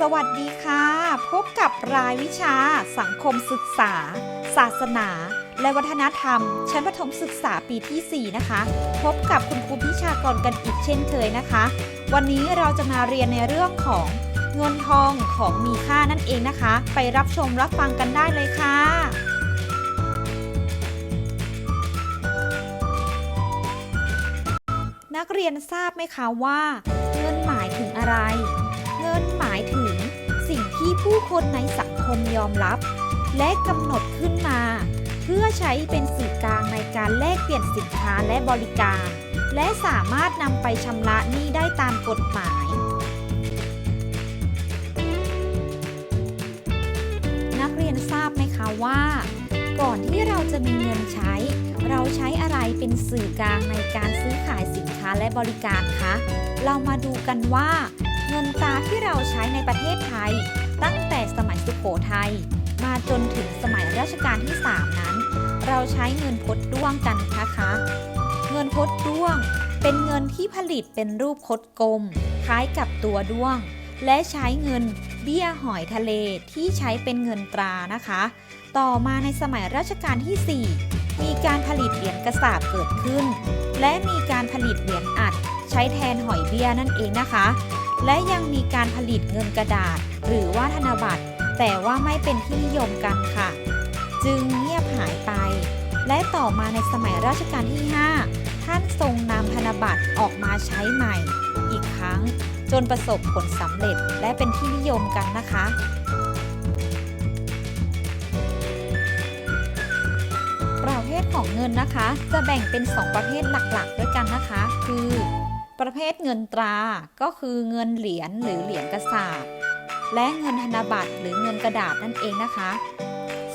สวัสดีค่ะ พบกับรายวิชา สังคมศึกษา ศาสนา และวัฒนธรรม ชั้นประถมศึกษาปีที่ 4 นะคะ พบกับคุณครูพิชากรกันอีกเช่นเคยนะคะ วันนี้เราจะมาเรียนในเรื่องของเงินทองของมีค่านั่นเองนะคะ ไปรับชมรับฟังกันได้เลยค่ะนักเรียนทราบไหมคะว่า เงินหมายถึงอะไร ผู้คนในสังคมยอมรับ และกำหนดขึ้นมา เพื่อใช้เป็นสื่อกลางในการแลกเปลี่ยนสินค้าและบริการ และสามารถนำไปชำระหนี้ได้ตามกฎหมาย นักเรียนทราบไหมคะว่า ก่อนที่เราจะมีเงินใช้ เราใช้อะไรเป็นสื่อกลางในการซื้อขายสินค้าและบริการคะเรามาดูกันว่า เงินตาที่เราใช้ในประเทศไทย แต่สมัยสุโขทัยมาจนถึงสมัยรัชกาลที่ 3 นั้น เราใช้เงินพดด้วงกันนะคะ เงินพดด้วง เป็นเงินที่ผลิตเป็นรูปคดกลม คล้ายกับตัวด้วง และใช้เงินเบี้ยหอยทะเลที่ใช้เป็นเงินตรานะคะ ต่อมาในสมัยรัชกาลที่ 4 มีการผลิตเหรียญกระสาบเกิดขึ้น และมีการผลิตเหรียญอัด ใช้แทนหอยเบี้ยนั่นเองนะคะ และยังมีการผลิตเงินกระดาษ หรือว่าธนบัตร แต่ว่าไม่เป็นที่นิยมกันค่ะ จึงเงียบหายไป และต่อมาในสมัยรัชกาลที่ 5 ท่านทรงนำธนบัตรออกมาใช้ใหม่ อีกครั้งจนประสบผลสำเร็จและเป็นที่นิยมกันนะคะประเภทของเงินนะคะ จะแบ่งเป็น 2 ประเภทหลักๆ ด้วยกันนะคะ คือ ประเภทเงินตราก็คือเงินเหรียญหรือเหรียญกระสาบและเงินธนบัตรหรือเงินกระดาษนั่นเองนะคะ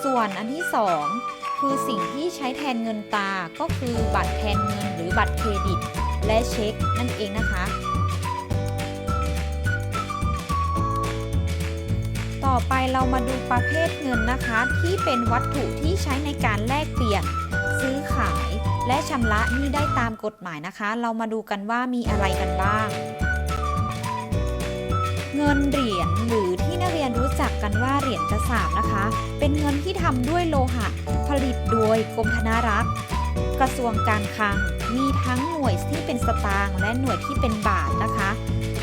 ส่วนอันที่ 2 คือสิ่งที่ใช้แทนเงินตาก็คือบัตรแทนเงินหรือบัตรเครดิต และเช็คนั่นเองนะคะ ต่อไปเรามาดูประเภทเงินนะคะ ที่เป็นวัตถุที่ใช้ในการแลกเปลี่ยน และชำระหนี้ได้ตามกฎหมายนะคะ เรามาดูกันว่ามีอะไรกันบ้าง เงินเหรียญหรือที่นักเรียนรู้จักกันว่าเหรียญกระสาบนะคะ เป็นเงินที่ทำด้วยโลหะ ผลิตโดยกรมธนารักษ์กระทรวงการคลังมีทั้งหน่วยที่เป็นสตางค์และหน่วยที่เป็นบาทนะคะ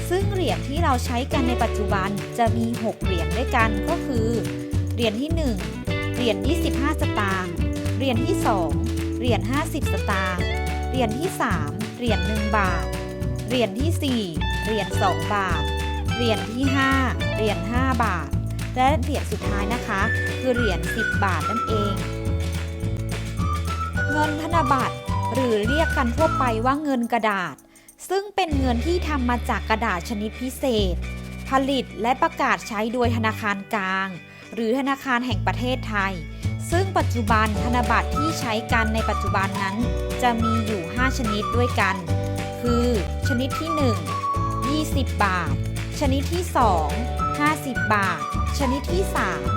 ซึ่งเหรียญที่เราใช้กันในปัจจุบันจะมี 6 เหรียญด้วยกันก็คือ เหรียญที่ 1 เหรียญ25 สตางค์ เหรียญที่ 2 เหรียญ50 สตางค์ เหรียญที่ 3 เหรียญ1บาท เหรียญที่ 4 เหรียญ2บาท เหรียญที่ 5 เหรียญ5บาท และเหรียญสุดท้ายนะคะ คือเหรียญ10 บาทนั่นเอง เงินธนบัตรหรือเรียกกันทั่วไปว่าเงินกระดาษ ซึ่งเป็นเงินที่ทำมาจากกระดาษชนิดพิเศษ ผลิตและประกาศใช้โดยธนาคารกลาง หรือธนาคารแห่งประเทศไทย ซึ่งปัจจุบันธนบัตรที่ใช้กันในปัจจุบันนั้น จะมีอยู่ 5 ชนิดด้วยกัน คือ ชนิดที่ 1 20 บาท ชนิดที่ 2 50 บาท ชนิดที่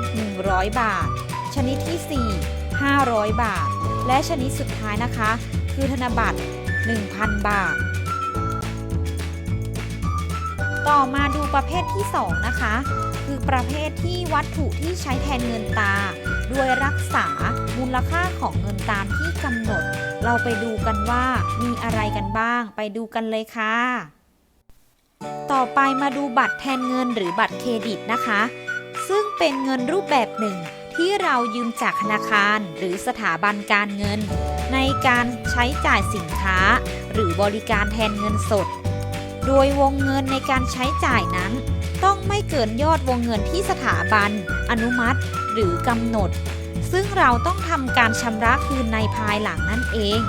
3 100 บาท ชนิดที่ 4 500 บาท และชนิดสุดท้ายนะคะ คือธนบัตร 1,000 บาท ต่อมาดูประเภทที่ 2 นะคะ คือประเภทที่วัตถุที่ใช้แทนเงินตราโดยรักษามูลค่าของเงินตามที่กำหนด เราไปดูกันว่ามีอะไรกันบ้าง ไปดูกันเลยค่ะ ต่อไปมาดูบัตรแทนเงินหรือบัตรเครดิตนะคะ ซึ่งเป็นเงินรูปแบบหนึ่งที่เรายืมจากธนาคารหรือสถาบันการเงิน ในการใช้จ่ายสินค้า หรือบริการแทนเงินสด โดยวงเงินในการใช้จ่ายนั้น ต้องไม่เกินยอดวงเงินที่สถาบัน อนุมัติ หรือกำหนด ซึ่งเราต้องทำการชำระคืนในภายหลังนั่นเอง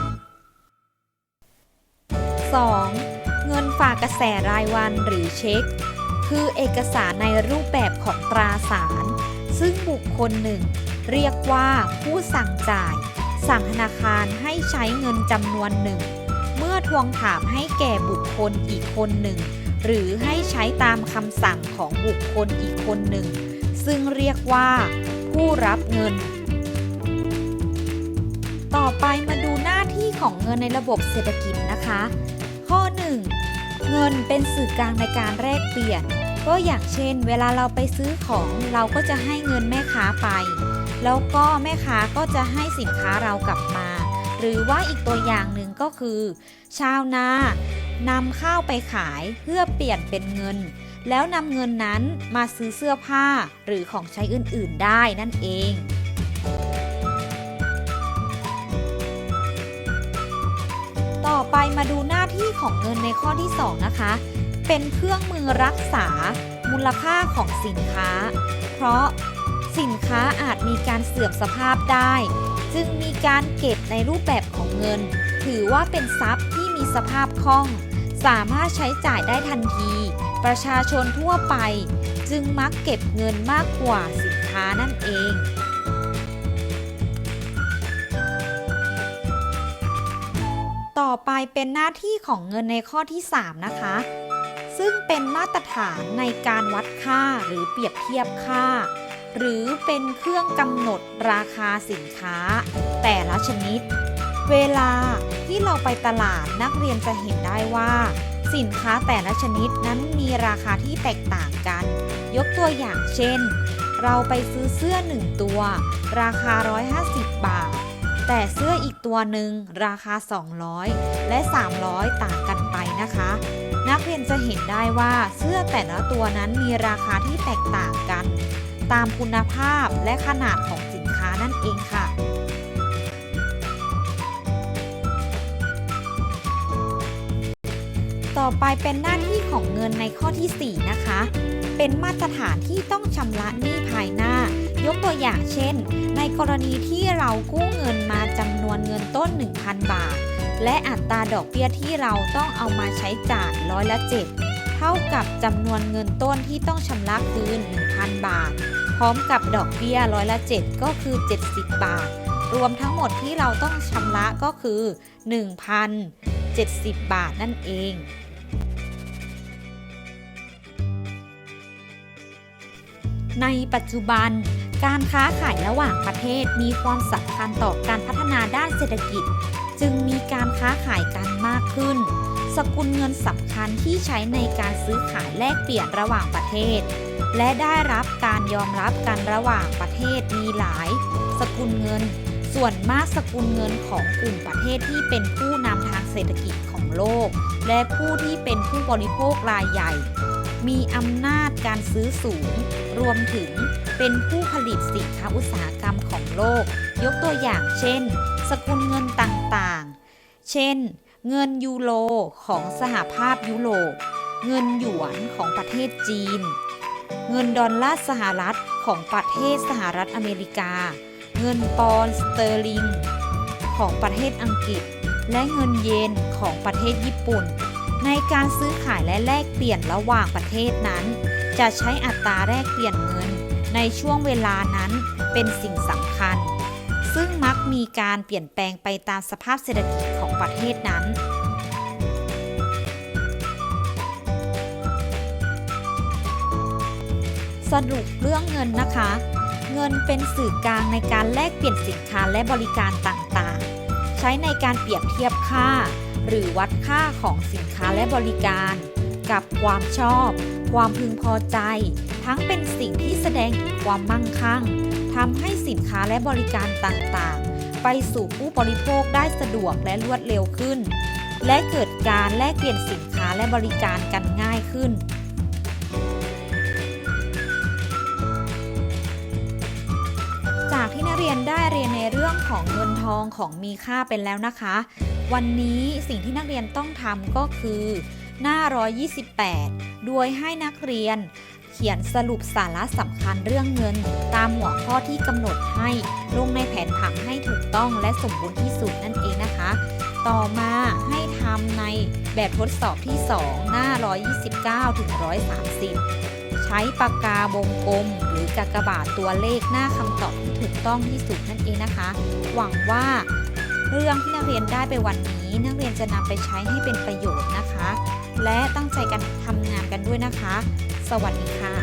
2. เงินฝากกระแสรายวันหรือเช็ค คือเอกสารในรูปแบบของตราสาร ซึ่งบุคคลหนึ่ง เรียกว่าผู้สั่งจ่าย สั่งธนาคารให้ใช้เงินจำนวนหนึ่ง เมื่อทวงถามให้แก่บุคคลอีกคนหนึ่ง หรือให้ใช้ตามคำสั่งของบุคคลอีกคนหนึ่ง ซึ่งเรียกว่า ผู้รับเงิน ต่อไปมาดูหน้าที่ของเงินในระบบเศรษฐกิจนะคะ ข้อ 1 เงินเป็นสื่อกลางในการแลกเปลี่ยน ก็อย่างเช่น เวลาเราไปซื้อของเราก็จะให้เงินแม่ค้าไป แล้วก็แม่ค้าก็จะให้สินค้าเรากลับมา หรือว่าอีกตัวอย่างหนึ่งก็คือ ชาวนา นำข้าวไปขายเพื่อเปลี่ยนเป็นเงิน แล้วนำเงินนั้นมาซื้อเสื้อผ้าหรือของใช้อื่นๆได้นั่นเองต่อไปมาดูหน้าที่ของเงินในข้อที่ 2 นะคะ เป็นเครื่องมือรักษา มูลค่าของสินค้า เพราะสินค้าอาจมีการเสื่อมสภาพได้ จึงมีการเก็บในรูปแบบของเงิน ถือว่าเป็นทรัพย์ที่มีสภาพคล่อง สามารถใช้จ่ายได้ทันที ประชาชนทั่วไป จึงมักเก็บเงินมากกว่าสินค้านั่นเองต่อไปเป็นหน้าที่ของเงินในข้อที่ 3 นะคะ ซึ่งเป็นมาตรฐานในการวัดค่าหรือเปรียบเทียบค่า หรือเป็นเครื่องกำหนดราคาสินค้า แต่ละชนิด เวลาที่เราไปตลาดนักเรียนจะเห็นได้ว่า สินค้าแต่ละชนิดนั้นมีราคาที่แตกต่างกัน ยกตัวอย่างเช่น เราไปซื้อเสื้อ1ตัว ราคา 150 บาท แต่เสื้ออีกตัวหนึ่งราคา 200 และ 300 ต่างกันไปนะคะ นักเรียนจะเห็นได้ว่าเสื้อแต่ละตัวนั้นมีราคาที่แตกต่างกัน ตามคุณภาพและขนาดของสินค้านั่นเองค่ะ ต่อไปเป็นหน้าที่ของเงินในข้อที่ 4 นะคะ เป็นมาตรฐานที่ต้องชำระหนี้ภายหน้า ยกตัวอย่างเช่น ในกรณีที่เรากู้เงินมาจำนวนเงินต้น 1,000 บาท และอัตราดอกเบี้ยที่เราต้องเอามาใช้จ่ายร้อยละ7เท่ากับจำนวนเงินต้นที่ต้องชำระคืน 1,000 บาท พร้อมกับดอกเบี้ยร้อยละ7ก็คือ 70 บาท รวมทั้งหมดที่เราต้องชำระก็คือ 1,070 บาทนั่นเอง ในปัจจุบัน การค้าขายระหว่างประเทศมีความสำคัญต่อการพัฒนาด้านเศรษฐกิจ จึงมีการค้าขายกันมากขึ้น สกุลเงินสำคัญที่ใช้ในการซื้อขายแลกเปลี่ยนระหว่างประเทศ และได้รับการยอมรับกันระหว่างประเทศมีหลาย สกุลเงิน ส่วนมากสกุลเงินของกลุ่มประเทศที่เป็นผู้นำทางเศรษฐกิจของโลก และผู้ที่เป็นผู้บริโภครายใหญ่ มีอำนาจการซื้อสูง รวมถึงเป็นผู้ผลิตสินค้าอุตสาหกรรมของโลก ยกตัวอย่างเช่น สกุลเงินต่างๆ เช่น เงินยูโรของสหภาพยุโรป เงินหยวนของประเทศจีน เงินดอลลาร์สหรัฐของประเทศสหรัฐอเมริกา เงินปอนด์สเตอร์ลิงของประเทศอังกฤษ และเงินเยนของประเทศญี่ปุ่น ในการซื้อขายและแลกเปลี่ยนระหว่างประเทศนั้น จะใช้อัตราแลกเปลี่ยนเงิน ในช่วงเวลานั้นเป็นสิ่งสำคัญ ซึ่งมักมีการเปลี่ยนแปลงไปตามสภาพเศรษฐกิจของประเทศนั้นสรุปเรื่องเงินนะคะ เงินเป็นสื่อกลางในการแลกเปลี่ยนสินค้าและบริการต่างๆ ใช้ในการเปรียบเทียบค่า หรือวัดค่าของสินค้าและบริการ กับความชอบ ความพึงพอใจ ทั้งเป็นสิ่งที่แสดงถึงความมั่งคั่งทำให้สินค้าและบริการต่างๆ ไปสู่ผู้บริโภคได้สะดวกและรวดเร็วขึ้น และเกิดการแลกเปลี่ยนสินค้าและบริการกันง่ายขึ้นจากที่นักเรียนได้เรียนในเรื่องของเงินทองของมีค่าเป็นแล้วนะคะ วันนี้สิ่งที่นักเรียนต้องทำก็คือ หน้า 128 โดยให้นักเรียนเขียนสรุปสาระสำคัญเรื่องเงิน ตามหัวข้อที่กำหนดให้ลงในแผนผังให้ถูกต้องและสมบูรณ์ที่สุดนั่นเองนะคะ ต่อมาให้ทำในแบบทดสอบที่ 2 หน้า 129ถึง130 ใช้ปากกาวงกลม หรือกากบาทตัวเลขหน้าคำตอบที่ถูกต้องที่สุดนั่นเองนะคะ หวังว่า เรื่องที่นักเรียนได้ไปวันนี้ นักเรียนจะนำไปใช้ให้เป็นประโยชน์นะคะ และตั้งใจกันทำงานกันด้วยนะคะ สวัสดีค่ะ